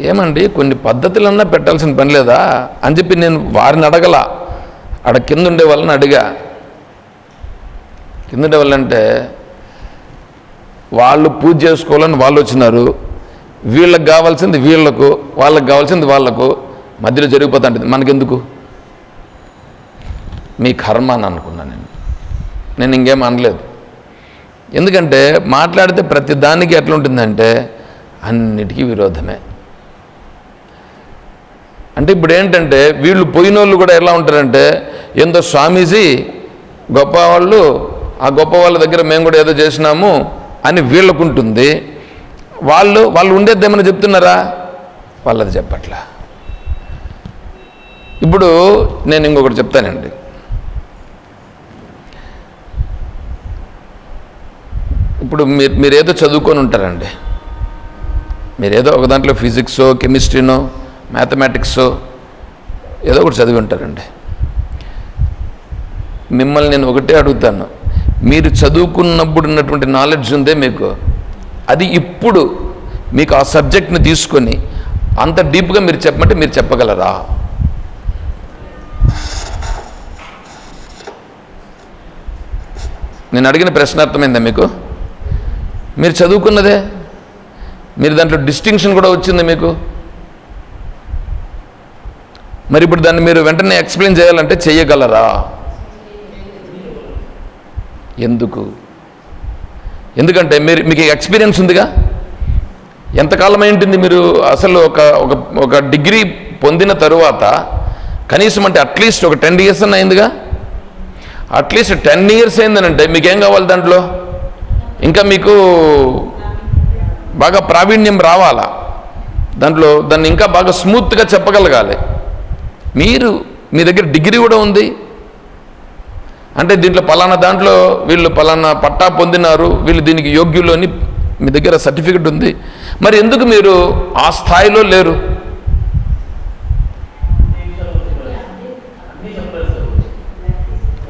ఏమండి కొన్ని పద్ధతులన్నా పెట్టాల్సిన పని లేదా? అని చెప్పి నేను వారిని అడగల. ఆడ కింద ఉండే వాళ్ళని అడిగా. కింద ఉండే వాళ్ళంటే వాళ్ళు పూజ చేసుకోవాలని వాళ్ళు వచ్చినారు. వీళ్ళకి కావాల్సింది వీళ్ళకు వాళ్ళకి కావాల్సింది వాళ్ళకు. మధ్యలో జరిగిపోతుంటుంది మనకెందుకు? మీ కర్మ అని అనుకున్నా నేను. నేను ఇంకేం అనలేదు. ఎందుకంటే మాట్లాడితే ప్రతి దానికి ఎట్లా ఉంటుందంటే అన్నిటికీ విరోధమే. అంటే ఇప్పుడు ఏంటంటే వీళ్ళు పోయిన వాళ్ళు కూడా ఎలా ఉంటారంటే ఎంతో స్వామీజీ గొప్ప వాళ్ళు ఆ గొప్ప వాళ్ళ దగ్గర మేము కూడా ఏదో చేసినాము అని వీళ్ళకుంటుంది. వాళ్ళు వాళ్ళు ఉండేది చెప్తున్నారా? వాళ్ళది చెప్పట్లా. ఇప్పుడు నేను ఇంకొకటి చెప్తానండి. ఇప్పుడు మీరు మీరేదో చదువుకొని ఉంటారండి. మీరేదో ఒక దాంట్లో ఫిజిక్సో కెమిస్ట్రీనో మ్యాథమెటిక్స్ ఏదో ఒకటి చదివి ఉంటారండి. మిమ్మల్ని నేను ఒకటే అడుగుతాను. మీరు చదువుకున్నప్పుడు ఉన్నటువంటి నాలెడ్జ్ ఉందే మీకు. అది ఇప్పుడు మీకు ఆ సబ్జెక్ట్ని తీసుకొని అంత డీప్గా మీరు చెప్పమంటే మీరు చెప్పగలరా? నేను అడిగిన ప్రశ్న అర్థమైందా మీకు? మీరు చదువుకున్నదే? మీరు దాంట్లో డిస్టింక్షన్ కూడా వచ్చింది మీకు? మరి ఇప్పుడు దాన్ని మీరు వెంటనే ఎక్స్ప్లెయిన్ చేయాలంటే చేయగలరా? ఎందుకు? ఎందుకంటే మీరు మీకు ఎక్స్పీరియన్స్ ఉందిగా? ఎంతకాలం ఏంటింది మీరు అసలు ఒక ఒక ఒక డిగ్రీ పొందిన తరువాత కనీసం అంటే అట్లీస్ట్ ఒక టెన్ ఇయర్స్ అని అయిందిగా? అట్లీస్ట్ టెన్ ఇయర్స్ అయిందనంటే మీకేం కావాలి దాంట్లో? ఇంకా మీకు బాగా ప్రావీణ్యం రావాలా? దాంట్లో దాన్ని ఇంకా బాగా స్మూత్గా చెప్పగలగాలి. మీరు మీ దగ్గర డిగ్రీ కూడా ఉంది. అంటే దీంట్లో పలానా దాంట్లో వీళ్ళు పలానా పట్టా పొందినారు వీళ్ళు దీనికి యోగ్యులు అని మీ దగ్గర సర్టిఫికెట్ ఉంది. మరి ఎందుకు మీరు ఆ స్థాయిలో లేరు అన్నీ చెప్పలేదు సార్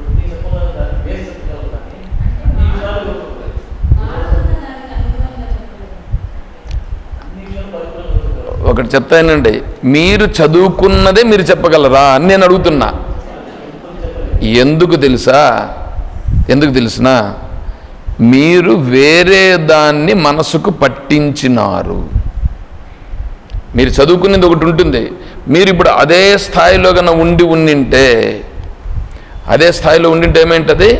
అన్నీ చెప్పలేదు దాన్ని బేస్ చెప్పగలరు కానీ అన్ని విషయాలు చెప్పలేదు అన్ని విషయాలు పరిపూర్ణంగా చెప్పగలరు ఒకటి చెప్తానండి మీరు చదువుకున్నదే మీరు చెప్పగలరా అని నేను అడుగుతున్నా. ఎందుకు తెలుసా? ఎందుకు తెలిసినా? మీరు వేరే దాన్ని మనసుకు పట్టించినారు. మీరు చదువుకునేది ఒకటి ఉంటుంది. మీరు ఇప్పుడు అదే స్థాయిలో కన్నా ఉండి ఉండింటే అదే స్థాయిలో ఉండింటే ఏమేంటది?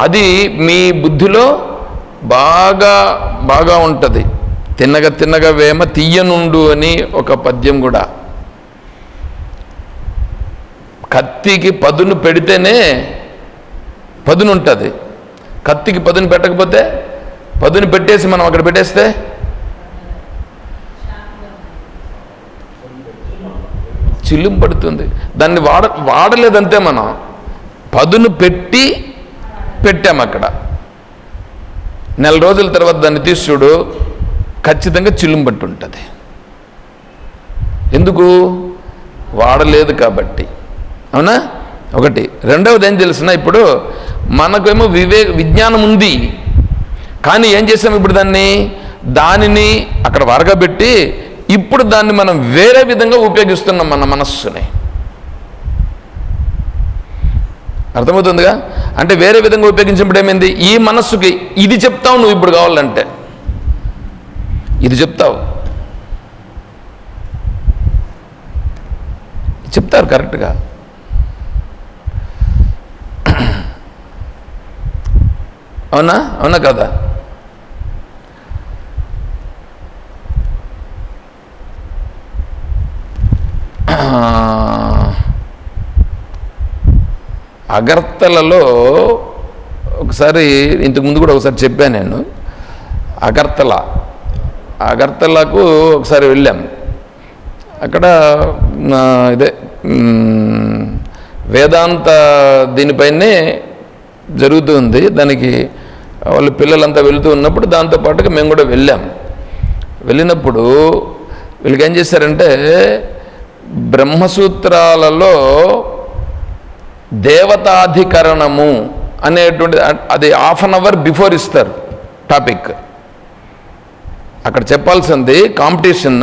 అది మీ బుద్ధిలో బాగా బాగా ఉంటుంది. తిన్నగా తిన్నగా వేమ తీయనుండు అని ఒక పద్యం కూడా. కత్తికి పదును పెడితేనే పదును ఉంటుంది కత్తికి పదును పెట్టకపోతే పదును పెట్టేసి మనం అక్కడ పెట్టేస్తే? చిల్లుం పడుతుంది. దాన్ని వాడ వాడలేదంతే మనం. పదును పెట్టి పెట్టాము అక్కడ. నెల రోజుల తర్వాత దాన్ని తీసుడు ఖచ్చితంగా చిల్లుం పట్టి ఉంటుంది. ఎందుకు? వాడలేదు కాబట్టి. అవునా? ఒకటి. రెండవది ఏం తెలిసిన? ఇప్పుడు మనకేమో వివే విజ్ఞానం ఉంది. కానీ ఏం చేసాం ఇప్పుడు దాన్ని? దానిని అక్కడ వరగబెట్టి ఇప్పుడు దాన్ని మనం వేరే విధంగా ఉపయోగిస్తున్నాం మన మనస్సుని. అర్థమవుతుందిగా? అంటే వేరే విధంగా ఉపయోగించినప్పుడు ఏమైంది? ఈ మనస్సుకి ఇది చెప్తావు నువ్వు ఇప్పుడు కావాలంటే. ఇది చెప్తావు. చెప్తారు కరెక్ట్గా. అవునా? అవునా కదా? అగర్తలలో ఒకసారి ఇంతకు ముందు కూడా ఒకసారి చెప్పాను నేను. అగర్తల. అగర్తలకు ఒకసారి వెళ్ళాం. అక్కడ ఇదే వేదాంత దీనిపైనే జరుగుతుంది దానికి వాళ్ళ పిల్లలంతా వెళుతూ ఉన్నప్పుడు దాంతో పాటుగా మేము కూడా వెళ్ళాం. వెళ్ళినప్పుడు వీళ్ళకి ఏం చేశారంటే బ్రహ్మసూత్రాలలో దేవతాధికరణము అనేటువంటి అది హాఫ్ అన్ అవర్ బిఫోర్ ఇస్తారు టాపిక్. అక్కడ చెప్పాల్సింది కాంపిటీషన్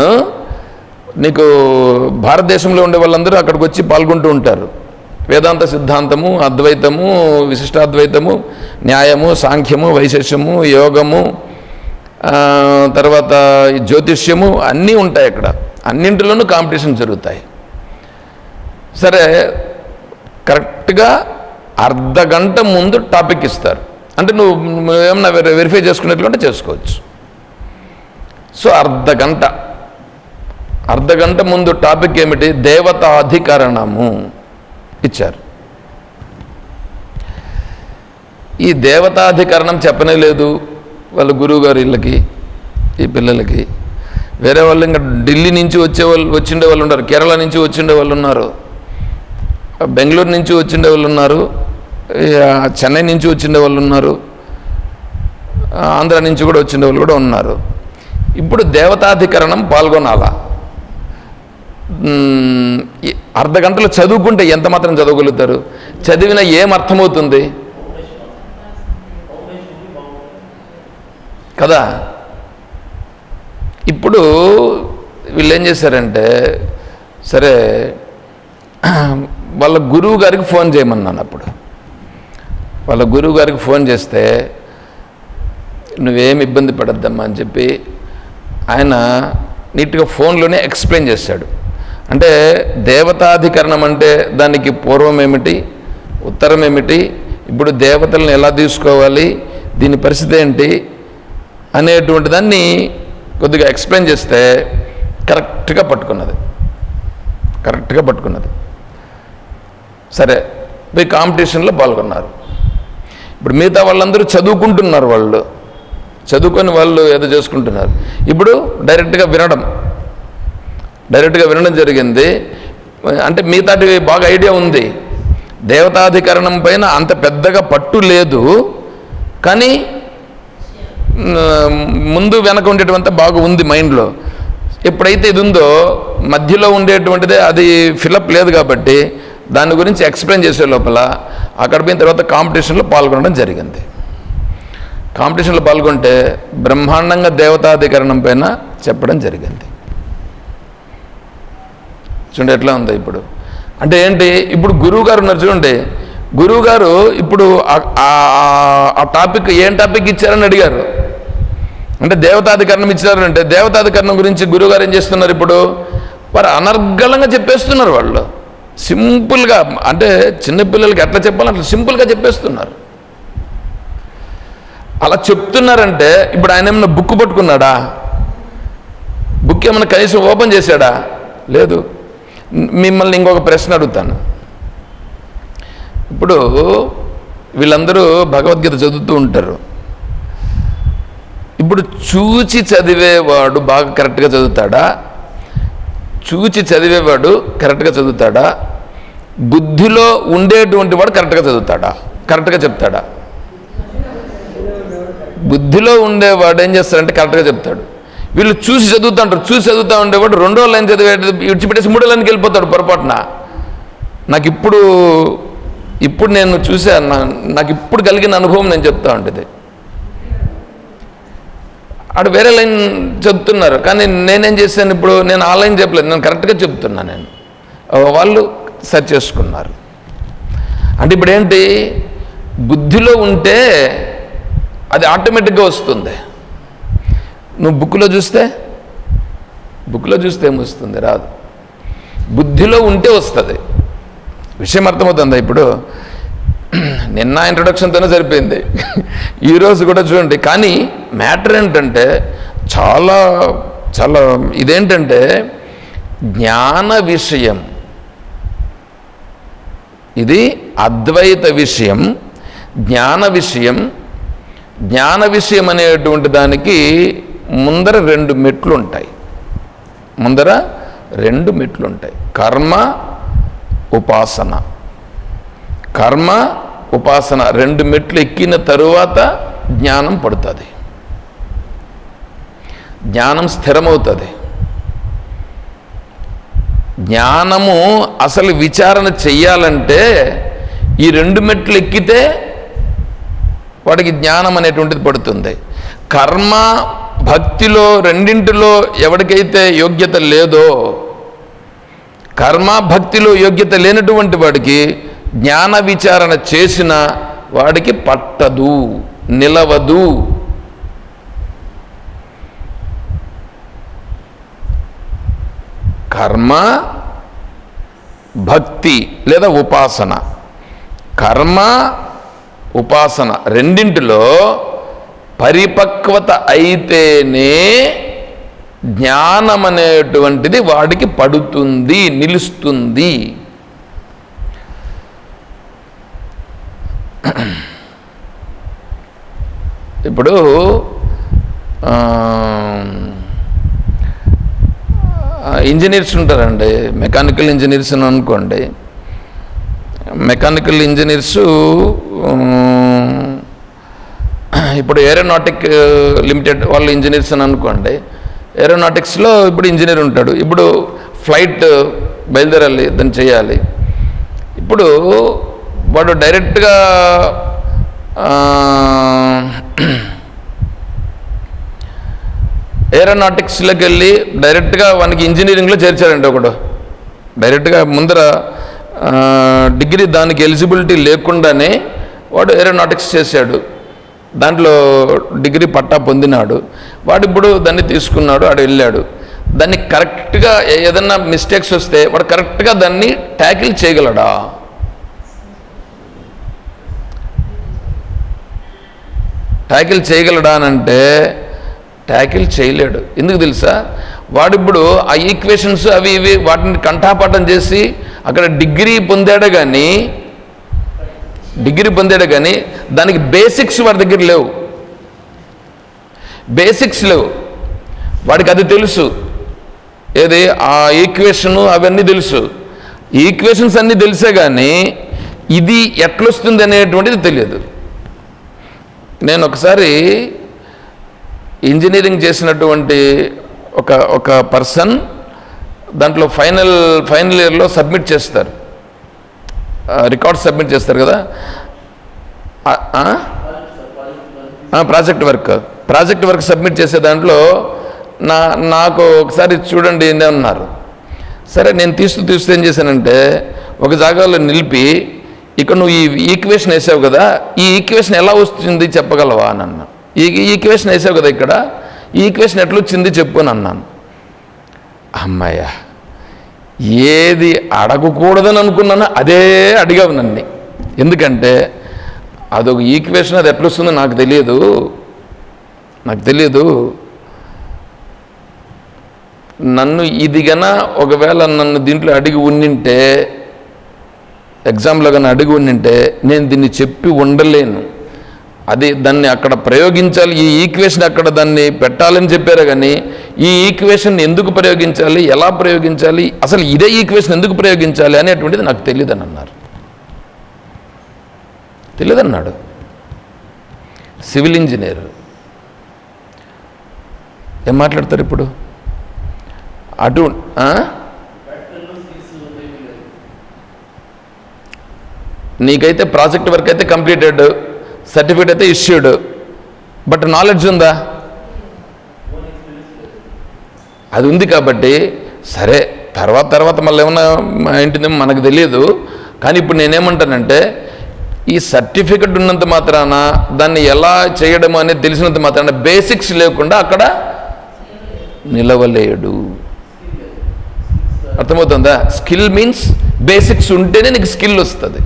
నీకు భారతదేశంలో ఉండే వాళ్ళందరూ అక్కడికి వచ్చి పాల్గొంటూ ఉంటారు. వేదాంత సిద్ధాంతము అద్వైతము విశిష్టాద్వైతము న్యాయము సాంఖ్యము వైశేష్యము యోగము తర్వాత జ్యోతిష్యము అన్నీ ఉంటాయి అక్కడ. అన్నింటిలోనూ కాంపిటీషన్ జరుగుతాయి. సరే కరెక్ట్గా అర్ధ గంట ముందు టాపిక్ ఇస్తారు. అంటే నువ్వు ఏమన్నా వెరిఫై చేసుకునేట్లుంటే చేసుకోవచ్చు. సో అర్ధ గంట అర్ధ గంట ముందు టాపిక్ ఏమిటి? దేవతాధికరణము ఇచ్చారు. ఈ దేవతాధికరణం చెప్పనే లేదు వాళ్ళ గురువుగారు ఇళ్ళకి ఈ పిల్లలకి. వేరే వాళ్ళు ఇంకా ఢిల్లీ నుంచి వచ్చే వాళ్ళు వచ్చిండే వాళ్ళు ఉన్నారు కేరళ నుంచి వచ్చిండే వాళ్ళు ఉన్నారు బెంగళూరు నుంచి వచ్చిండే వాళ్ళు ఉన్నారు చెన్నై నుంచి వచ్చిండే వాళ్ళు ఉన్నారు ఆంధ్ర నుంచి కూడా వచ్చిండే వాళ్ళు కూడా ఉన్నారు. ఇప్పుడు దేవతాధికరణం పాల్గొనాలా? అర్ధ గంటలు చదువుకుంటే ఎంత మాత్రం చదవగలుగుతారు? చదివిన ఏం అర్థమవుతుంది? కదా? ఇప్పుడు వీళ్ళు ఏం చేశారంటే సరే వాళ్ళ గురువు గారికి ఫోన్ చేయమన్నాను అప్పుడు. వాళ్ళ గురువు గారికి ఫోన్ చేస్తే నువ్వేం ఇబ్బంది పడద్దమ్మా అని చెప్పి ఆయన నీట్గా ఫోన్లోనే ఎక్స్ప్లెయిన్ చేశాడు అంటే దేవతాధికరణం అంటే దానికి పూర్వం ఏమిటి ఉత్తరం ఏమిటి ఇప్పుడు దేవతలను ఎలా తీసుకోవాలి దీని పరిస్థితి ఏంటి అనేటువంటి దాన్ని కొద్దిగా ఎక్స్ప్లెయిన్ చేస్తే కరెక్ట్గా పట్టుకున్నది. కరెక్ట్గా పట్టుకున్నది. సరే పోయి కాంపిటీషన్లో పాల్గొన్నారు. ఇప్పుడు మిగతా వాళ్ళందరూ చదువుకుంటున్నారు వాళ్ళు. చదువుకొని వాళ్ళు ఏదో చేసుకుంటున్నారు. ఇప్పుడు డైరెక్ట్గా వినడం. డైరెక్ట్గా వినడం జరిగింది. అంటే మిగతాటి బాగా ఐడియా ఉంది. దేవతాధికరణం పైన అంత పెద్దగా పట్టు లేదు. కానీ ముందు వెనక ఉండేటువంటి బాగా ఉంది మైండ్లో. ఎప్పుడైతే ఇది ఉందో మధ్యలో ఉండేటువంటిదే అది ఫిలప్ లేదు కాబట్టి దాని గురించి ఎక్స్ప్లెయిన్ చేసే లోపల అక్కడ పోయిన తర్వాత కాంపిటీషన్లో పాల్గొనడం జరిగింది. కాంపిటీషన్లో పాల్గొంటే బ్రహ్మాండంగా దేవతాధికరణం పైన చెప్పడం జరిగింది. చూడండి ఎట్లా ఉంది ఇప్పుడు. అంటే ఏంటి? ఇప్పుడు గురువు గారు ఉన్నారు చూడండి. గురువు గారు ఇప్పుడు ఆ- టాపిక్ ఏం టాపిక్ ఇచ్చారని అడిగారు. అంటే దేవతాధికరణం ఇచ్చారంటే దేవతాధికరణం గురించి గురువు గారు ఏం చేస్తున్నారు ఇప్పుడు? వారు అనర్గళంగా చెప్పేస్తున్నారు వాళ్ళు. సింపుల్గా అంటే చిన్నపిల్లలకి ఎట్లా చెప్పాలి అట్లా సింపుల్గా చెప్పేస్తున్నారు. అలా చెప్తున్నారంటే ఇప్పుడు ఆయన ఏమైనా బుక్ పట్టుకున్నాడా? బుక్ ఏమైనా కనీసం ఓపెన్ చేశాడా? లేదు. మిమ్మల్ని ఇంకొక ప్రశ్న అడుగుతాను. ఇప్పుడు వీళ్ళందరూ భగవద్గీత చదువుతూ ఉంటారు. ఇప్పుడు చూచి చదివేవాడు బాగా కరెక్ట్గా చదువుతాడా? చూచి చదివేవాడు కరెక్ట్గా చదువుతాడా? బుద్ధిలో ఉండేటువంటి వాడు కరెక్ట్గా చదువుతాడా? కరెక్ట్గా చెప్తాడా? బుద్ధిలో ఉండేవాడు ఏం చేస్తాడంటే కరెక్ట్గా చెప్తాడు. వీళ్ళు చూసి చదువుతుంటారు చూసి చదువుతూ ఉండేవాడు రెండో లైన్ చదివే విడిచిపెట్టేసి మూడో లైన్కి వెళ్ళిపోతాడు పొరపాటున. నాకు ఇప్పుడు ఇప్పుడు నేను చూశాను నాకు ఇప్పుడు కలిగిన అనుభవం నేను చెప్తా ఉంటుంది. ఆడు వేరే లైన్ చెప్తున్నారు కానీ నేనేం చేశాను ఇప్పుడు నేను ఆ లైన్ చెప్పలేదు నేను కరెక్ట్గా చెప్తున్నా నేను. వాళ్ళు సెర్చ్ చేసుకున్నారు. అంటే ఇప్పుడు ఏంటి బుద్ధిలో ఉంటే అది ఆటోమేటిక్గా వస్తుంది. నువ్వు బుక్లో చూస్తే బుక్లో చూస్తే ఏమొస్తుంది? రాదు. బుద్ధిలో ఉంటే వస్తుంది. విషయం అర్థమవుతుందా ఇప్పుడు? నిన్న ఇంట్రొడక్షన్తోనే సరిపోయింది. ఈరోజు కూడా చూడండి. కానీ మ్యాటర్ ఏంటంటే చాలా చాలా ఇదేంటంటే జ్ఞాన విషయం. ఇది అద్వైత విషయం. జ్ఞాన విషయం జ్ఞాన విషయం అనేటువంటి దానికి ముందర రెండు మెట్లు ఉంటాయి ముందర రెండు మెట్లు ఉంటాయి కర్మ ఉపాసన. కర్మ ఉపాసన రెండు మెట్లు ఎక్కిన తరువాత జ్ఞానం పడుతుంది. జ్ఞానం స్థిరమవుతుంది. జ్ఞానము అసలు విచారణ చెయ్యాలంటే ఈ రెండు మెట్లు ఎక్కితే వాడికి జ్ఞానం అనేటువంటిది పడుతుంది. కర్మ భక్తిలో రెండింటిలో ఎవరికైతే యోగ్యత లేదో కర్మ భక్తిలో యోగ్యత లేనటువంటి వాడికి జ్ఞాన విచారణ చేసిన వాడికి పట్టదు నిలవదు. కర్మ భక్తి లేదా ఉపాసన. కర్మ ఉపాసన రెండింటిలో పరిపక్వత అయితేనే జ్ఞానం అనేటువంటిది వాడికి పడుతుంది నిలుస్తుంది. ఇప్పుడు ఇంజనీర్స్ ఉంటారండి మెకానికల్ ఇంజనీర్స్ అని అనుకోండి. మెకానికల్ ఇంజనీర్స్ ఇప్పుడు ఏరోనాటిక్ లిమిటెడ్ వాళ్ళు ఇంజనీర్స్ అని అనుకోండి ఏరోనాటిక్స్లో ఇప్పుడు ఇంజనీర్ ఉంటాడు. ఇప్పుడు ఫ్లైట్ బయలుదేరాలి దాన్ని చేయాలి. ఇప్పుడు వాడు డైరెక్ట్గా ఏరోనాటిక్స్లోకి వెళ్ళి డైరెక్ట్గా వానికి ఇంజనీరింగ్లో చేర్చారండి ఒకడు. డైరెక్ట్గా ముందర డిగ్రీ దానికి ఎలిజిబిలిటీ లేకుండానే వాడు ఏరోనాటిక్స్ చేశాడు. దాంట్లో డిగ్రీ పట్టా పొందినాడు. వాడు ఇప్పుడు దాన్ని తీసుకున్నాడు వాడు వెళ్ళాడు. దాన్ని కరెక్ట్గా ఏదన్నా మిస్టేక్స్ వస్తే వాడు కరెక్ట్గా దాన్ని ట్యాకిల్ చేయగలడా? ట్యాకిల్ చేయగలడా అని అంటే ట్యాకిల్ చేయలేడు. ఎందుకు తెలుసా? వాడిప్పుడు ఆ ఈక్వేషన్స్ అవి ఇవి వాటిని కంఠాపాఠం చేసి అక్కడ డిగ్రీ పొందాడు కానీ డిగ్రీ పొందాడు కానీ దానికి బేసిక్స్ వాడి దగ్గర లేవు. బేసిక్స్ లేవు. వాడికి అది తెలుసు. ఏది? ఆ ఈక్వేషను అవన్నీ తెలుసు. ఈక్వేషన్స్ అన్నీ తెలిసే కానీ ఇది ఎట్లొస్తుంది అనేటువంటిది తెలియదు. నేను ఒకసారి ఇంజనీరింగ్ చేసినటువంటి ఒక ఒక పర్సన్ దాంట్లో ఫైనల్ ఫైనల్ ఇయర్లో సబ్మిట్ చేస్తారు. రికార్డ్ సబ్మిట్ చేస్తారు కదా? Project work project work submit చేసే దాంట్లో నా నాకు ఒకసారి చూడండి ఏంది అన్నారు. సరే నేను తీస్తూ తీస్తూ ఏం చేశానంటే ఒక జాగాలో నిలిపి ఇక్కడ నువ్వు ఈ ఈక్వేషన్ వేసావు కదా ఈ ఈక్వేషన్ ఎలా వస్తుంది చెప్పగలవా అని అన్నా. ఈ ఈక్వేషన్ వేసావు కదా ఇక్కడ ఈ ఈక్వేషన్ ఎట్లా వచ్చింది చెప్పు అని అన్నాను. అమ్మాయ్యా. ఏది అడగకూడదని అనుకున్నానో అదే అడిగావు నన్ను. ఎందుకంటే అదొక ఈక్వేషన్ అది ఎట్లా వస్తుందో నాకు తెలియదు నాకు తెలియదు నన్ను ఇదిగన ఒకవేళ నన్ను దీంట్లో అడిగి ఉండింటే ఎగ్జామ్లో కానీ అడిగి ఉండింటే నేను దీన్ని చెప్పి ఉండలేను. అది దాన్ని అక్కడ ప్రయోగించాలి. ఈ ఈక్వేషన్ అక్కడ దాన్ని పెట్టాలని చెప్పారు కానీ ఈ ఈక్వేషన్ ఎందుకు ప్రయోగించాలి? ఎలా ప్రయోగించాలి? అసలు ఇదే ఈక్వేషన్ ఎందుకు ప్రయోగించాలి అనేటువంటిది నాకు తెలియదని అన్నారు. తెలియదన్నాడు సివిల్ ఇంజనీర్. ఏం మాట్లాడతారు ఇప్పుడు? అటు నీకైతే ప్రాజెక్ట్ వర్క్ అయితే కంప్లీటెడ్ సర్టిఫికేట్ అయితే ఇష్యూడ్. బట్ నాలెడ్జ్ ఉందా? అది ఉంది కాబట్టి సరే తర్వాత తర్వాత మళ్ళీ ఏమన్నా ఏంటిదేమో మనకు తెలియదు. కానీ ఇప్పుడు నేనేమంటానంటే ఈ సర్టిఫికెట్ ఉన్నంత మాత్రాన దాన్ని ఎలా చేయడం అనేది తెలిసినంత మాత్రాన బేసిక్స్ లేకుండా అక్కడ నిలవలేడు. అర్థమవుతుందా? స్కిల్ మీన్స్ బేసిక్స్ ఉంటేనే నీకు స్కిల్ వస్తుంది.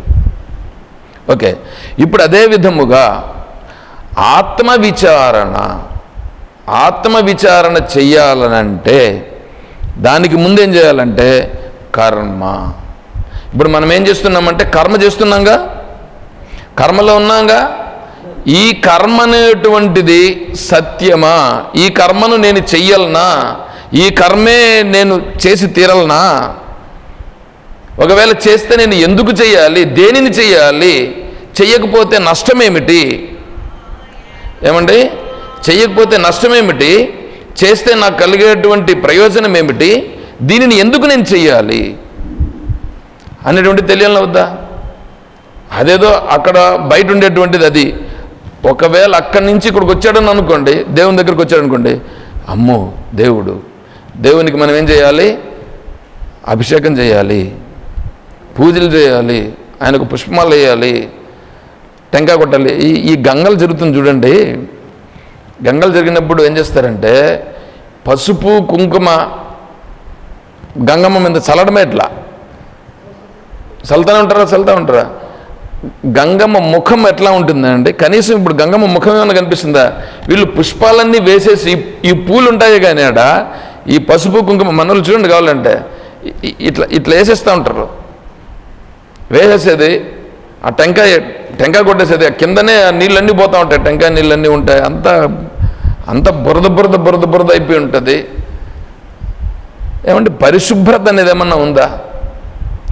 ఓకే. ఇప్పుడు అదే విధముగా ఆత్మ విచారణ ఆత్మ విచారణ చెయ్యాలనంటే దానికి ముందేం చేయాలంటే కర్మ. ఇప్పుడు మనం ఏం చేస్తున్నామంటే కర్మ చేస్తున్నాంగా? కర్మలో ఉన్నాగా? ఈ కర్మ అనేటువంటిది సత్యమా? ఈ కర్మను నేను చెయ్యాలనా? ఈ కర్మే నేను చేసి తీరలనా? ఒకవేళ చేస్తే నేను ఎందుకు చేయాలి దేనిని చేయాలి చెయ్యకపోతే నష్టమేమిటి? ఏమండి? చేయకపోతే నష్టమేమిటి? చేస్తే నాకు కలిగేటువంటి ప్రయోజనం ఏమిటి దీనిని ఎందుకు నేను చెయ్యాలి? అనేటువంటి తెలియాలని వద్దా? అదేదో అక్కడ బయట ఉండేటువంటిది అది. ఒకవేళ అక్కడి నుంచి ఇక్కడికి వచ్చాడని అనుకోండి దేవుని దగ్గరికి వచ్చాడు అనుకోండి అమ్మో దేవుడు దేవునికి మనం ఏం చేయాలి? అభిషేకం చేయాలి పూజలు చేయాలి ఆయనకు పుష్పమాలు వేయాలి టెంకాయ కొట్టాలి. ఈ ఈ గంగలు జరుగుతుంది చూడండి. గంగలు జరిగినప్పుడు ఏం చేస్తారంటే పసుపు కుంకుమ గంగమ్మ మీద చల్లడమే ఇట్లా చల్లుతూనే ఉంటారా చల్లుతూ ఉంటారా? గంగమ్మ ముఖం ఎట్లా ఉంటుందండి? కనీసం ఇప్పుడు గంగమ్మ ముఖం ఏమైనా కనిపిస్తుందా? వీళ్ళు పుష్పాలన్నీ వేసేసి ఈ- పూలు ఉంటాయి కానీ ఆడ ఈ పసుపు కుంకుమ మనలు చూడండి కావాలంటే ఇట్లా ఇట్లా వేసేస్తూ ఉంటారు. వేసేసేది ఆ టెంకాయ టెంకాయ కొట్టేసేది కిందనే ఆ నీళ్ళన్నీ పోతూ ఉంటాయి. టెంకాయ నీళ్ళన్నీ ఉంటాయి. అంత అంత బురద బురద బురద బురద అయిపోయి ఉంటుంది. ఏమంటే పరిశుభ్రత అనేది ఏమన్నా ఉందా?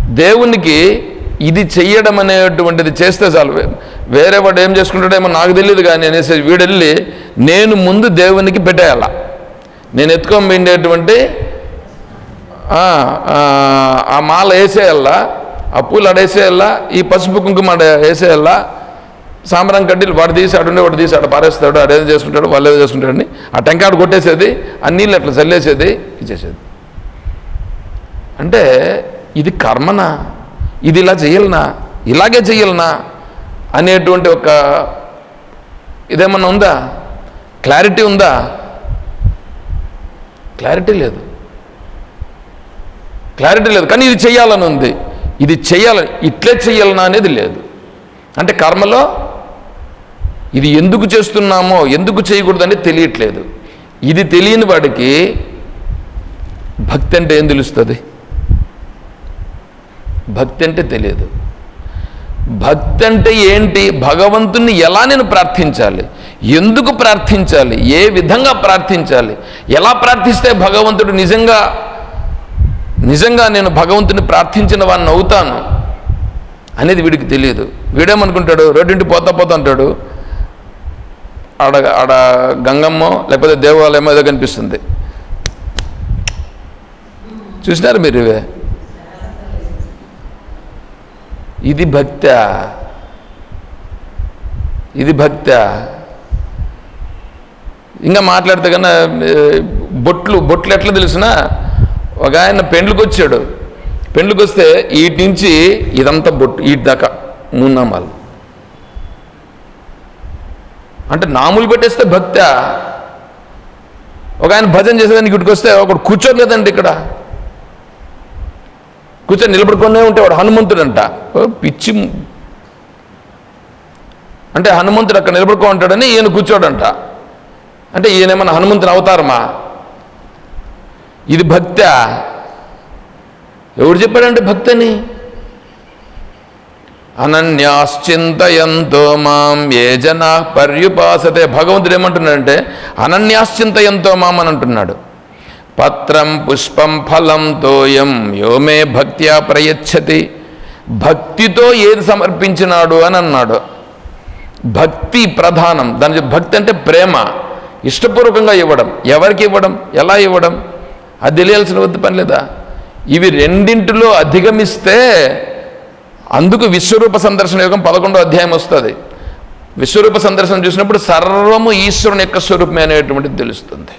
దేవునికి ఇది చెయ్యడం అనేటువంటిది చేస్తే చాలు. వేరే వాడు ఏం చేసుకుంటాడేమో నాకు తెలియదు కానీ అనేసి వీడెళ్ళి నేను ముందు దేవునికి పెట్టేయాల. నేను ఎత్తుకొని పోయిండేటువంటి ఆ, ఆ, ఆ మాల వేసేయాలా. ఆ పూలు అడేసేయాలా ఈ పసుపు కుంకుమ ఆడ వేసేయాలా సాంబ్రాం కడ్డీలు వాడు తీసి ఆడుండే వాడు తీసి పారేస్తాడు ఆడేదో చేసుకుంటాడు వాళ్ళు ఏదో చేసుకుంటాడని ఆ టెంకాడు కొట్టేసేది ఆ నీళ్ళు అట్లా చల్లేసేది ఇచ్చేసేది. అంటే ఇది కర్మనా? ఇది ఇలా చేయాలనా ఇలాగే చేయాలనా అనేటువంటి ఒక ఇదేమన్నా ఉందా? క్లారిటీ ఉందా? క్లారిటీ లేదు. క్లారిటీ లేదు. కానీ ఇది చేయాలని ఉంది. ఇది చేయాలని ఇట్లే చేయాలనా అనేది లేదు. అంటే కర్మలో ఇది ఎందుకు చేస్తున్నామో ఎందుకు చేయకూడదని తెలియట్లేదు. ఇది తెలియని వాడికి భక్తి అంటే ఏం తెలుస్తుంది? భక్తి అంటే తెలియదు. భక్తి అంటే ఏంటి? భగవంతుణ్ణి ఎలా నేను ప్రార్థించాలి? ఎందుకు ప్రార్థించాలి? ఏ విధంగా ప్రార్థించాలి? ఎలా ప్రార్థిస్తే భగవంతుడు నిజంగా నిజంగా నేను భగవంతుని ప్రార్థించిన వాడిని అవుతాను అనేది వీడికి తెలియదు. వీడేమనుకుంటాడు? రోడ్డింటి పోతా పోతా అంటాడు. ఆడ ఆడ గంగమ్మో లేకపోతే దేవాలయమో ఏదో కనిపిస్తుంది. చూసినారు మీరు ఇవే? ఇది భక్త. ఇది భక్త. ఇంకా మాట్లాడితే కన్నా బొట్లు బొట్లు ఎట్లా తెలిసినా? ఒక ఆయన పెండ్లకు వచ్చాడు పెండ్లకు వస్తే వీటి నుంచి ఇదంతా బొట్టు వీటి దాకా మూడు నామాలు అంటే నాములు పెట్టేస్తే భక్త ఒక ఆయన భజన చేసేదానికి ఇక్కడికి వస్తే ఒకడు కూర్చోలేదండి ఇక్కడ. కూర్చొని నిలబడుకునే ఉంటే వాడు హనుమంతుడు అంట ఓ పిచ్చి అంటే హనుమంతుడు అక్కడ నిలబడుకో ఉంటాడని ఈయన కూర్చోడంట. అంటే ఈయన ఏమన్నా హనుమంతుని అవతారమా? ఇది భక్త. ఎవరు చెప్పాడంటే భక్తని? అనన్యాశ్చింతయంతో మాం ఏ జన పర్యుపాసతే. భగవంతుడు ఏమంటున్నాడంటే అనన్యాశ్చింతయంతో మాం అని అంటున్నాడు. పత్రం పుష్పం ఫలం తోయం యోమే భక్త్యా ప్రయచ్చతి. భక్తితో ఏది సమర్పించినాడు అని అన్నాడు. భక్తి ప్రధానం. దాని భక్తి అంటే ప్రేమ. ఇష్టపూర్వకంగా ఇవ్వడం. ఎవరికి ఇవ్వడం? ఎలా ఇవ్వడం? అది తెలియాల్సిన వద్ద పని లేదా? ఇవి రెండింటిలో అధిగమిస్తే అందుకు విశ్వరూప సందర్శన యోగం పదకొండో అధ్యాయం వస్తుంది. విశ్వరూప సందర్శనం చూసినప్పుడు సర్వము ఈశ్వరుని యొక్క స్వరూపమే అనేటువంటిది తెలుస్తుంది.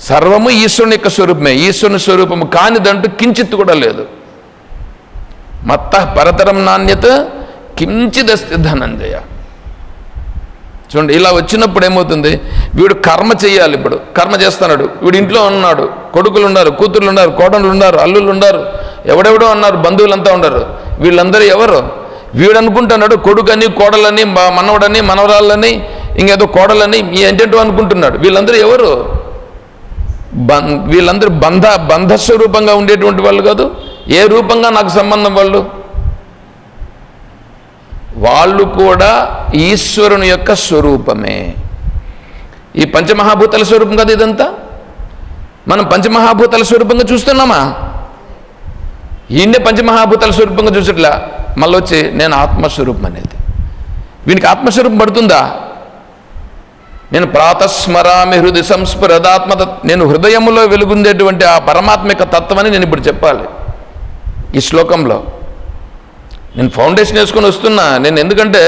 సర్వము ఈశ్వరుని యొక్క స్వరూపమే ఈశ్వరుని స్వరూపము కానిదంటూ కించిత్ కూడా లేదు. మత్త పరతరం నాణ్యత కించిదస్తి ధనంజయ. చూడండి ఇలా వచ్చినప్పుడు ఏమవుతుంది? వీడు కర్మ చేయాలి ఇప్పుడు. కర్మ చేస్తున్నాడు. వీడు ఇంట్లో ఉన్నాడు. కొడుకులు ఉన్నారు కూతుర్లు ఉన్నారు కోడళ్ళు ఉన్నారు అల్లుళ్ళు ఉన్నారు ఎవడెవడో ఉన్నారు బంధువులంతా ఉన్నారు. వీళ్ళందరూ ఎవరు? వీడు అనుకుంటున్నాడు కొడుకని కోడలని మా- మనవడని మనవరాళ్ళని ఇంకేదో కోడలని ఈ ఏంటంటో అనుకుంటున్నాడు. వీళ్ళందరూ ఎవరు? బం వీళ్ళందరూ బంధ బంధస్వరూపంగా ఉండేటువంటి వాళ్ళు కాదు. ఏ రూపంగా నాకు సంబంధం వాళ్ళు? వాళ్ళు కూడా ఈశ్వరుని యొక్క స్వరూపమే. ఈ పంచమహాభూతాల స్వరూపం కదా ఇదంతా? మనం పంచమహాభూతాల స్వరూపంగా చూస్తున్నామా? ఈయన్నే పంచమహాభూతాల స్వరూపంగా చూసట్లా మళ్ళీ వచ్చి నేను ఆత్మస్వరూపం అనేది. వీనికి ఆత్మస్వరూపం పడుతుందా? నేను ప్రాతస్మరామి హృదయ సంస్ఫురదాత్మ నేను హృదయంలో వెలుగుందేటువంటి ఆ పరమాత్మిక తత్వమని నేను ఇప్పుడు చెప్పాలి. ఈ శ్లోకంలో నేను ఫౌండేషన్ వేసుకొని వస్తున్నా. నేను ఎందుకంటే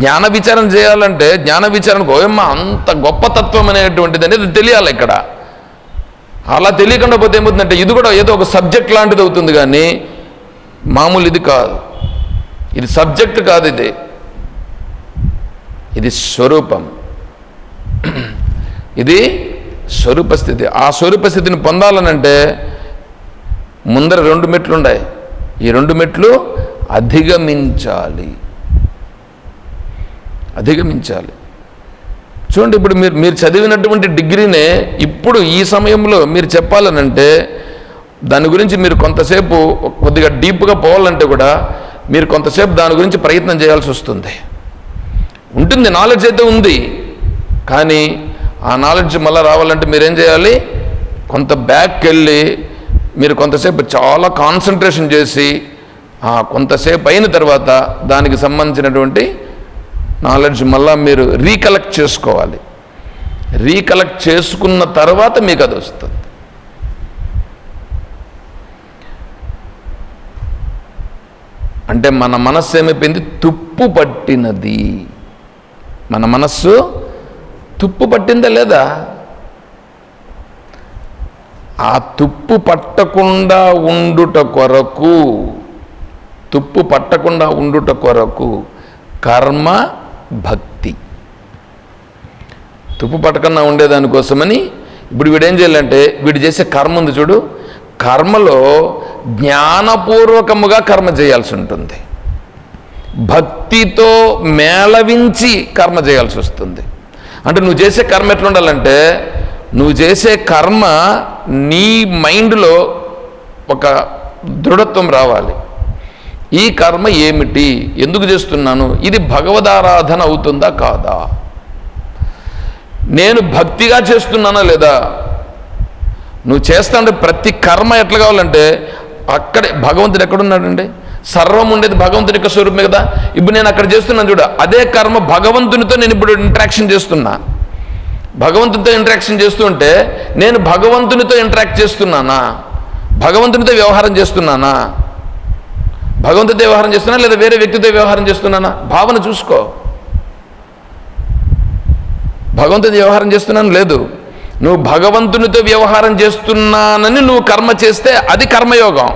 జ్ఞాన విచారణ చేయాలంటే జ్ఞాన విచారణ గోయమ్మ అంత గొప్ప తత్వం అనేటువంటిది అనేది తెలియాలి ఇక్కడ. అలా తెలియకుండా పోతే ఏమవుతుందంటే ఇది కూడా ఏదో ఒక సబ్జెక్ట్ లాంటిది అవుతుంది కానీ మామూలు ఇది కాదు. ఇది సబ్జెక్ట్ కాదు ఇది. ఇది స్వరూపం. ఇది స్వరూప స్థితి. ఆ స్వరూప స్థితిని పొందాలనంటే ముందర రెండు మెట్లు ఉన్నాయి ఈ రెండు మెట్లు అధిగమించాలి. అధిగమించాలి. చూడండి ఇప్పుడు మీరు మీరు చదివినటువంటి డిగ్రీనే ఇప్పుడు ఈ సమయంలో మీరు చెప్పాలనంటే దాని గురించి మీరు కొంతసేపు కొద్దిగా డీప్గా పోవాలంటే కూడా మీరు కొంతసేపు దాని గురించి ప్రయత్నం చేయాల్సి వస్తుంది. ఉంటుంది నాలెడ్జ్ అయితే ఉంది. కానీ ఆ నాలెడ్జ్ మళ్ళీ రావాలంటే మీరేం చేయాలి? కొంత బ్యాక్కి వెళ్ళి మీరు కొంతసేపు చాలా కాన్సన్ట్రేషన్ చేసి కొంతసేపు అయిన తర్వాత దానికి సంబంధించినటువంటి నాలెడ్జ్ మళ్ళా మీరు రీకలెక్ట్ చేసుకోవాలి. రీకలెక్ట్ చేసుకున్న తర్వాత మీకు అది వస్తుంది. అంటే మన మనస్సు ఏమైపోయింది? తుప్పు పట్టినది. మన మనస్సు తుప్పు పట్టిందా లేదా? ఆ తుప్పు పట్టకుండా ఉండుట కొరకు తుప్పు పట్టకుండా ఉండుట కొరకు కర్మ భక్తి. తుప్పు పట్టకుండా ఉండేదానికోసమని ఇప్పుడు వీడేం చేయాలంటే వీడు చేసే కర్మ ఉంది చూడు కర్మలో జ్ఞానపూర్వకముగా కర్మ చేయాల్సి ఉంటుంది. భక్తితో మేళవించి కర్మ చేయాల్సి వస్తుంది. అంటే నువ్వు చేసే కర్మ ఎట్లా ఉండాలంటే నువ్వు చేసే కర్మ నీ మైండ్లో ఒక దృఢత్వం రావాలి. ఈ కర్మ ఏమిటి? ఎందుకు చేస్తున్నాను? ఇది భగవదారాధన అవుతుందా కాదా? నేను భక్తిగా చేస్తున్నానా లేదా? నువ్వు చేస్తాంటే ప్రతి కర్మ ఎట్లా కావాలంటే అక్కడే భగవంతుడు ఎక్కడున్నాడండి? సర్వం ఉండేది భగవంతుడి యొక్క స్వరూపమే కదా? ఇప్పుడు నేను అక్కడ చేస్తున్నాను చూడ అదే కర్మ భగవంతునితో నేను ఇప్పుడు ఇంటరాక్షన్ చేస్తున్నా. భగవంతునితో ఇంటరాక్షన్ చేస్తుంటే నేను భగవంతునితో ఇంటరాక్ట్ చేస్తున్నానా? భగవంతునితో వ్యవహారం చేస్తున్నానా? భగవంతుడితో వ్యవహారం చేస్తున్నా లేదా వేరే వ్యక్తితో వ్యవహారం చేస్తున్నానా? భావన చూసుకో. భగవంతుని వ్యవహారం చేస్తున్నాను లేదు. నువ్వు భగవంతునితో వ్యవహారం చేస్తున్నానని నువ్వు కర్మ చేస్తే అది కర్మయోగం.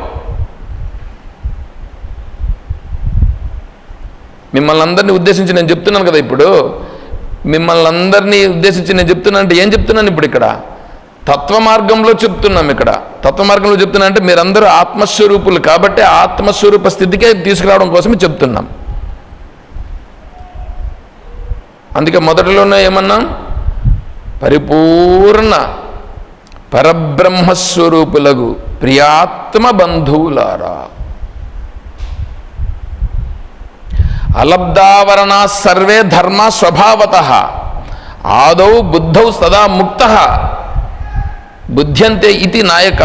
మిమ్మల్ని అందరినీ ఉద్దేశించి నేను చెప్తున్నాను కదా ఇప్పుడు. మిమ్మల్ని అందరినీ ఉద్దేశించి నేను చెప్తున్నాను అంటే ఏం చెప్తున్నాను ఇప్పుడు ఇక్కడ? తత్వ మార్గంలో చెప్తున్నాం ఇక్కడ. తత్వ మార్గంలో చెప్తున్నా అంటే మీరందరూ ఆత్మస్వరూపులు కాబట్టి ఆత్మస్వరూప స్థితికే తీసుకురావడం కోసమే చెప్తున్నాం. అందుకే మొదటిలోనే ఏమన్నాం? పరిపూర్ణ పరబ్రహ్మస్వరూపులకు ప్రియాత్మ బంధువులారా. అలబ్ధావరణ సర్వే ధర్మ స్వభావత. ఆదౌ బుద్ధౌ సదా ముక్త. బుద్ధ్యంతే ఇది నాయక.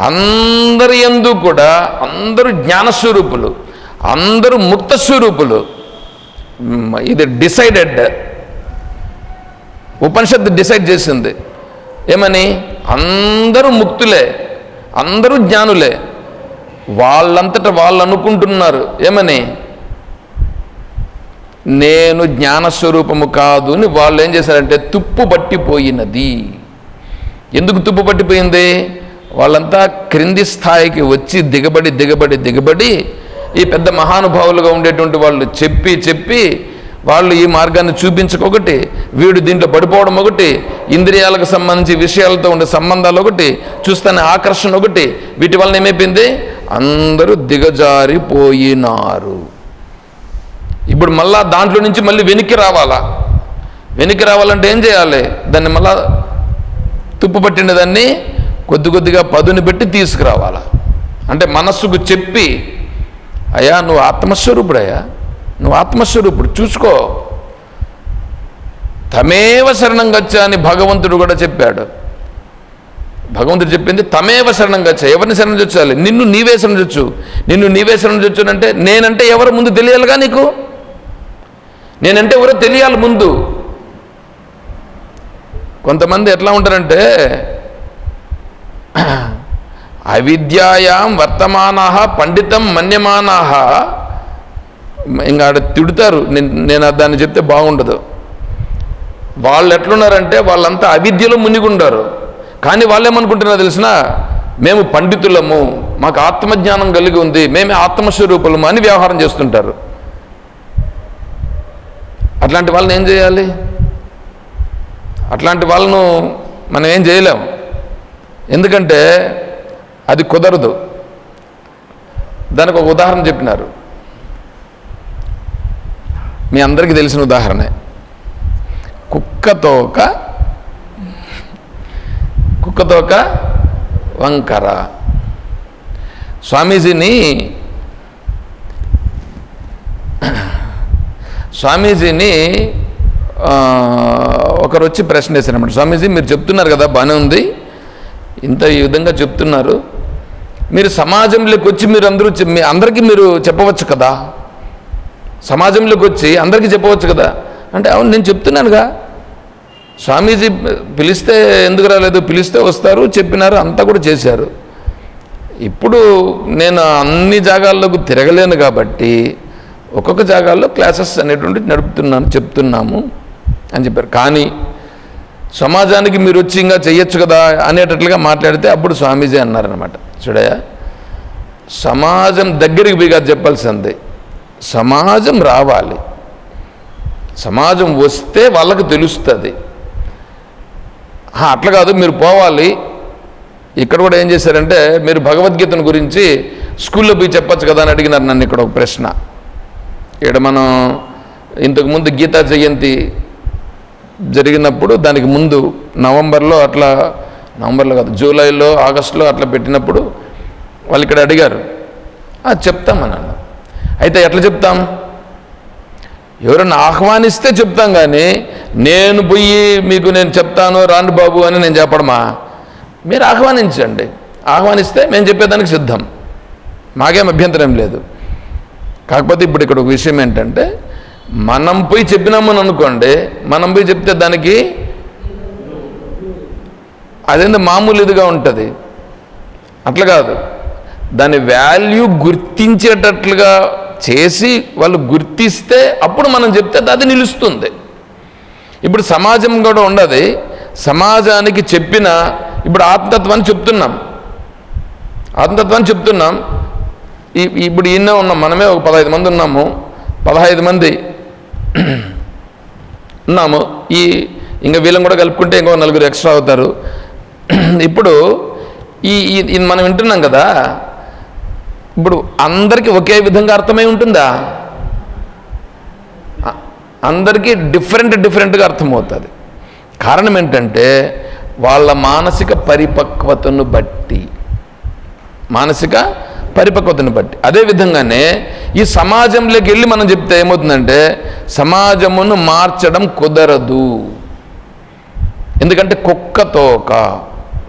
అందరి ఎందు కూడా అందరూ జ్ఞానస్వరూపులు అందరూ ముక్త స్వరూపులు ఇది డిసైడెడ్. ఉపనిషత్తు డిసైడ్ చేసింది. ఏమని? అందరూ ముక్తులే అందరూ జ్ఞానులే. వాళ్ళంతట వాళ్ళు అనుకుంటున్నారు. ఏమని? నేను జ్ఞానస్వరూపము కాదు అని వాళ్ళు ఏం చేశారంటే తుప్పు పట్టిపోయినది. ఎందుకు తుప్పు పట్టిపోయింది? వాళ్ళంతా క్రింది స్థాయికి వచ్చి దిగబడి దిగబడి దిగబడి ఈ పెద్ద మహానుభావులుగా ఉండేటువంటి వాళ్ళు చెప్పి చెప్పి వాళ్ళు ఈ మార్గాన్ని చూపించకొకటి వీడు దీంట్లో పడిపోవడం ఒకటి ఇంద్రియాలకు సంబంధించి విషయాలతో ఉండే సంబంధాలు ఒకటి చూస్తానే ఆకర్షణ ఒకటి వీటి వలన ఏమైపోయింది? అందరూ దిగజారిపోయినారు. ఇప్పుడు మళ్ళా దాంట్లో నుంచి మళ్ళీ వెనక్కి రావాలా? వెనక్కి రావాలంటే ఏం చేయాలి? దాన్ని మళ్ళా తుప్పు పట్టిన దాన్ని కొద్ది కొద్దిగా పదును పెట్టి తీసుకురావాలా? అంటే మనస్సుకు చెప్పి అయ్యా నువ్వు ఆత్మస్వరూపుడయ్యా నువ్వు ఆత్మస్వరూపుడు చూసుకో. తమేవ శరణం గచ్చా అని భగవంతుడు కూడా చెప్పాడు. భగవంతుడు చెప్పింది తమేవ శరణం గచ్చ ఎవరిని శరణం చొచ్చాలి నిన్ను నీవే శరణం చొచ్చు నిన్ను నీవే శరణం చొచ్చునంటే నేనంటే ఎవరు ముందు తెలియాలిగా నీకు? నేనంటే ఎవరో తెలియాలి ముందు. కొంతమంది ఎట్లా ఉంటారంటే అవిద్యాయాం వర్తమానా పండితం మన్యమానా ఇంకా ఆడ తిడతారు నేను నేను దాన్ని చెప్తే బాగుండదు. వాళ్ళు ఎట్లున్నారంటే వాళ్ళంతా అవిద్యలో మునిగుండారు. కానీ వాళ్ళేమనుకుంటున్నారో తెలిసిన మేము పండితులము మాకు ఆత్మజ్ఞానం కలిగి ఉంది మేమే ఆత్మస్వరూపులము అని వ్యవహారం చేస్తుంటారు. అట్లాంటి వాళ్ళని ఏం చేయాలి? అట్లాంటి వాళ్ళను మనం ఏం చేయలేం. ఎందుకంటే అది కుదరదు. దానికి ఒక ఉదాహరణ చెప్పినారు. మీ అందరికీ తెలిసిన ఉదాహరణే. కుక్కతోక కుక్కతోక వంకర. స్వామీజీని స్వామీజీని ఒకరు వచ్చి ప్రశ్న వేశారన్నమాట. స్వామీజీ మీరు చెప్తున్నారు కదా బాగానే ఉంది. ఇంత ఈ విధంగా చెప్తున్నారు. మీరు సమాజంలోకి వచ్చి మీరు అందరూ మీ అందరికీ మీరు చెప్పవచ్చు కదా? సమాజంలోకి వచ్చి అందరికీ చెప్పవచ్చు కదా? అంటే అవును నేను చెప్తున్నానుగా. స్వామీజీ పిలిస్తే ఎందుకు రాలేదు? పిలిస్తే వస్తారు చెప్పినారు అంతా కూడా చేశారు. ఇప్పుడు నేను అన్ని జాగాల్లోకి తిరగలేను కాబట్టి ఒక్కొక్క జాగాల్లో క్లాసెస్ అనేటువంటి నడుపుతున్నాను చెప్తున్నాము. అని చెప్పారు. కానీ సమాజానికి మీరు వచ్చి ఇంకా చెయ్యొచ్చు కదా అనేటట్లుగా మాట్లాడితే అప్పుడు స్వామీజీ అన్నారనమాట చూడయా సమాజం దగ్గరికి పోయిగా చెప్పాల్సిందే చెప్పాల్సింది. సమాజం రావాలి. సమాజం వస్తే వాళ్ళకు తెలుస్తుంది. అట్లా కాదు మీరు పోవాలి. ఇక్కడ కూడా ఏం చేశారంటే మీరు భగవద్గీతను గురించి స్కూల్లో పోయి చెప్పొచ్చు కదా అని అడిగినారు నన్ను ఇక్కడ ఒక ప్రశ్న. ఇక్కడ మనం ఇంతకుముందు గీతా జయంతి జరిగినప్పుడు దానికి ముందు నవంబర్లో అట్లా నవంబర్లో కాదు జూలైలో ఆగస్టులో అట్లా పెట్టినప్పుడు వాళ్ళు ఇక్కడ అడిగారు. చెప్తామన్నాను అయితే ఎట్లా చెప్తాం? ఎవరన్నా ఆహ్వానిస్తే చెప్తాం కానీ నేను పోయి మీకు నేను చెప్తాను రాండి బాబు అని నేను చెప్పడమా? మీరు ఆహ్వానించండి. ఆహ్వానిస్తే మేము చెప్పేదానికి సిద్ధం. మాకేం అభ్యంతరం లేదు. కాకపోతే ఇప్పుడు ఇక్కడ ఒక విషయం ఏంటంటే మనం పోయి చెప్పినామని అనుకోండి మనం పోయి చెప్తే దానికి అదేందో మామూలు ఇదిగా ఉంటుంది. అట్లా కాదు. దాని వాల్యూ గుర్తించేటట్లుగా చేసి వాళ్ళు గుర్తిస్తే అప్పుడు మనం చెప్తే అది నిలుస్తుంది. ఇప్పుడు సమాజం కూడా ఉండదు. సమాజానికి చెప్పిన ఇప్పుడు ఆత్మతత్వాన్ని చెప్తున్నాం. ఆత్మతత్వాన్ని చెప్తున్నాం. ఇప్పుడు ఈయన ఉన్నాం మనమే ఒక పదహైదు మంది ఉన్నాము. పదహైదు మంది ఉన్నాము. ఈ ఇంకా వీళ్ళని కూడా కలుపుకుంటే ఇంకో నలుగురు ఎక్స్ట్రా అవుతారు. ఇప్పుడు ఈ మనం వింటున్నాం కదా ఇప్పుడు అందరికీ ఒకే విధంగా అర్థమై ఉంటుందా? అందరికీ డిఫరెంట్ డిఫరెంట్గా అర్థమవుతుంది. కారణం ఏంటంటే వాళ్ళ మానసిక పరిపక్వతను బట్టి. మానసిక పరిపక్వతను బట్టి. అదే విధంగానే ఈ సమాజంలోకి వెళ్ళి మనం చెప్తే ఏమవుతుందంటే సమాజమును మార్చడం కుదరదు. ఎందుకంటే కుక్కతోక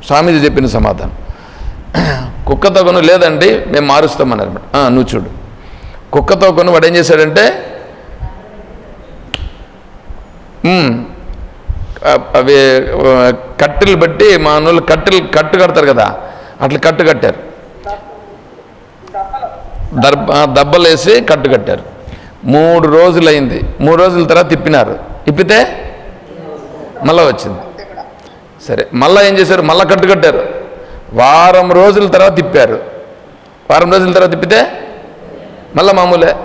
స్వామీజీ చెప్పిన సమాధానం. కుక్కతోకను లేదండి మేము మారుస్తామన్నారు అనమాట నువ్వు చూడు. కుక్కతోకను వాడు ఏం చేశాడంటే అవి కట్టెలు బట్టి మా కట్టెలు కట్టు కడతారు కదా అట్లా కట్టు కట్టారు. దర్బ దెబ్బలేసి కట్టు కట్టారు. మూడు రోజులైంది. మూడు రోజుల తర్వాత తిప్పినారు. తిప్పితే మళ్ళీ వచ్చింది. సరే మళ్ళీ ఏం చేశారు? మళ్ళీ కట్టు కట్టారు. వారం రోజుల తర్వాత తిప్పారు. వారం రోజుల తర్వాత తిప్పితే మళ్ళీ మామూలే.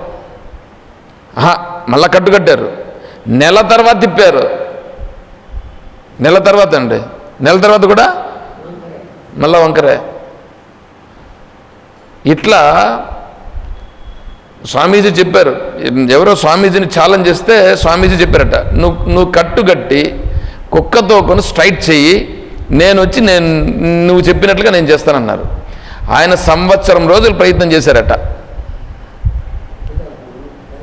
ఆహా, మళ్ళా కట్టు కట్టారు. నెల తర్వాత తిప్పారు. నెల తర్వాత అండి. నెల తర్వాత కూడా మళ్ళీ వంకరే. ఇట్లా స్వామీజీ చెప్పారు ఎవరో స్వామీజీని ఛాలెంజ్ చేస్తే స్వామీజీ చెప్పారట నువ్వు నువ్వు కట్టు కట్టి కుక్కతో కొను స్ట్రైట్ చెయ్యి నేను వచ్చి నేను నువ్వు చెప్పినట్లుగా నేను చేస్తానన్నారు. ఆయన సంవత్సరం రోజులు ప్రయత్నం చేశారట.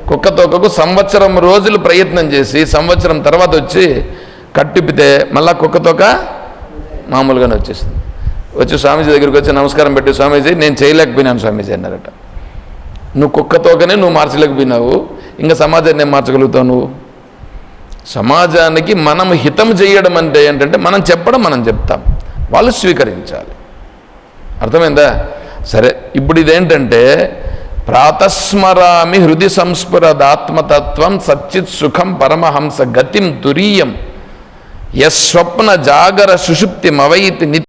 కుక్కతోకకు సంవత్సరం రోజులు ప్రయత్నం చేసి సంవత్సరం తర్వాత వచ్చి కట్టిపితే మళ్ళా కుక్కతోక మామూలుగానే వచ్చేసింది వచ్చి స్వామీజీ దగ్గరికి వచ్చి నమస్కారం పెట్టి స్వామీజీ నేను చేయలేకపోయినాను స్వామీజీ అన్నారట. నువ్వు కుక్కతోకనే నువ్వు మార్చలేకపోయినావు ఇంకా సమాజాన్ని నేను మార్చగలుగుతావు నువ్వు? సమాజానికి మనం హితం చేయడం అంటే ఏంటంటే మనం చెప్పడం మనం చెప్తాం. వాళ్ళు స్వీకరించాలి. అర్థమైందా? సరే ఇప్పుడు ఇదేంటంటే ప్రాతస్మరామి హృది సంస్ఫురదాత్మతత్వం సచ్చిత్ సుఖం పరమహంస గతిం తురీయం. యస్వప్న జాగర సుషుప్తి మవైతి నిత్య